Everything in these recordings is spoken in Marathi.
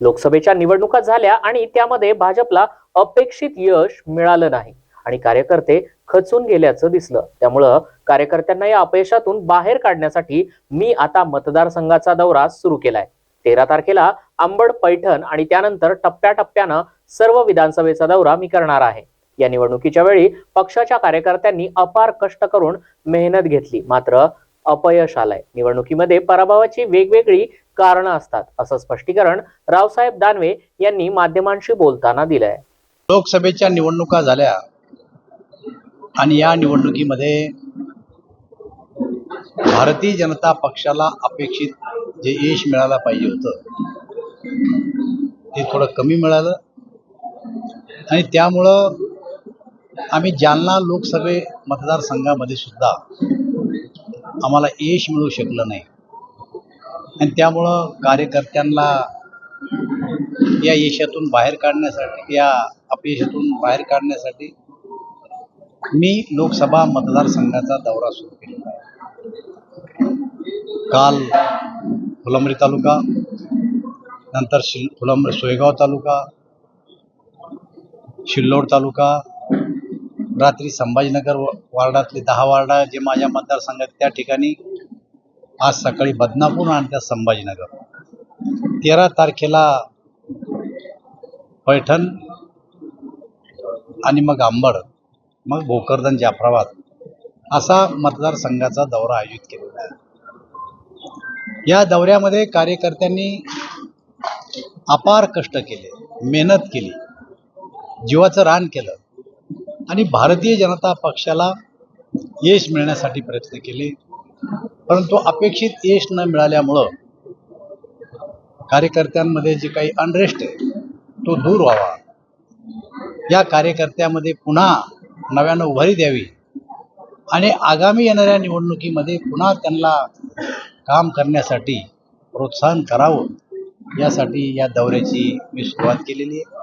लोकसभेच्या निवडणुका झाल्या आणि त्यामध्ये भाजपला अपेक्षित यश मिळालं नाही. आणि कार्यकर्ते खचून गेल्याचं दिसलं. त्यामुळं कार्यकर्त्यांना या अपयशातून बाहेर काढण्यासाठी मी आता मतदारसंघाचा दौरा सुरू केलाय. तेरा तारखेला आंबड पैठण आणि त्यानंतर टप्प्याटप्प्यानं सर्व विधानसभेचा दौरा मी करणार आहे. या निवडणुकीच्या वेळी पक्षाच्या कार्यकर्त्यांनी अपार कष्ट करून मेहनत घेतली. मात्र अपयश आलंय. निवडणुकीमध्ये पराभवाची वेगवेगळी कारणं असतात असं स्पष्टीकरण रावसाहेब दानवे यांनी माध्यमांशी बोलताना दिलंय. लोकसभेच्या निवडणुका झाल्या आणि या निवडणुकीमध्ये भारतीय जनता पक्षाला अपेक्षित जे यश मिळायला पाहिजे होतं ते थोडं कमी मिळालं. आणि त्यामुळं आम्ही जालना लोकसभे मतदारसंघामध्ये सुद्धा आम्हाला यश मिळू शकलं नाही. आणि त्यामुळं कार्यकर्त्यांना या यशातून बाहेर काढण्यासाठी या अपयशातून बाहेर काढण्यासाठी मी लोकसभा मतदारसंघाचा दौरा सुरू केलेला आहे. काल फुलंब्री तालुका नंतर शिल फुलंब्री सोयगाव तालुका शिल्लोड तालुका रात्री संभाजीनगर व- वार्डातले दहा वार्डा जे माझ्या मतदारसंघात त्या ठिकाणी आज सकाळी बदनापूर आणि त्या संभाजीनगर. तेरा तारखेला पैठण आणि मग आंबड मग भोकरदन जाफराबाद असा मतदारसंघाचा दौरा आयोजित केलेला आहे. या दौऱ्यामध्ये कार्यकर्त्यांनी अपार कष्ट केले मेहनत केली जीवाचं रान केलं आणि भारतीय जनता पक्षाला यश मिळण्यासाठी प्रयत्न केले. परंतु अपेक्षित यश न मिळाल्यामुळं कार्यकर्त्यांमध्ये जे काही अनरेस्ट आहे तो दूर व्हावा. या कार्यकर्त्यामध्ये पुन्हा नव्यानं उभारी द्यावी आणि आगामी येणाऱ्या निवडणुकीमध्ये पुन्हा त्यांना काम करण्यासाठी प्रोत्साहन करावं यासाठी या दौऱ्याची मी सुरुवात केलेली आहे.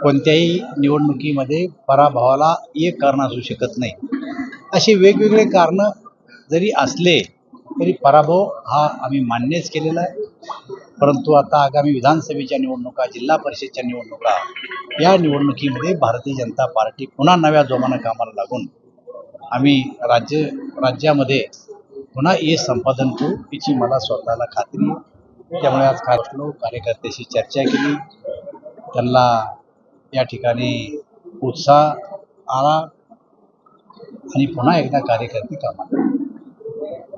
कोणत्याही निवडणुकीमध्ये पराभवाला एक कारण असू शकत नाही. असे वेगवेगळे कारणं जरी असले तरी पराभव हा आम्ही मान्यच केलेला आहे. परंतु आता आगामी विधानसभेच्या निवडणुका जिल्हा परिषदच्या निवडणुका या निवडणुकीमध्ये भारतीय जनता पार्टी पुन्हा नव्या जोमानं कामाला लागून आम्ही राज्य राज्यामध्ये पुन्हा यश संपादन करू याची मला स्वतःला खात्री त्यामुळे आज खासलो कार्यकर्त्याशी चर्चा केली. त्यांना या ठिकाणी उत्साह आला आणि पुन्हा एकदा कार्यकर्ते कामाला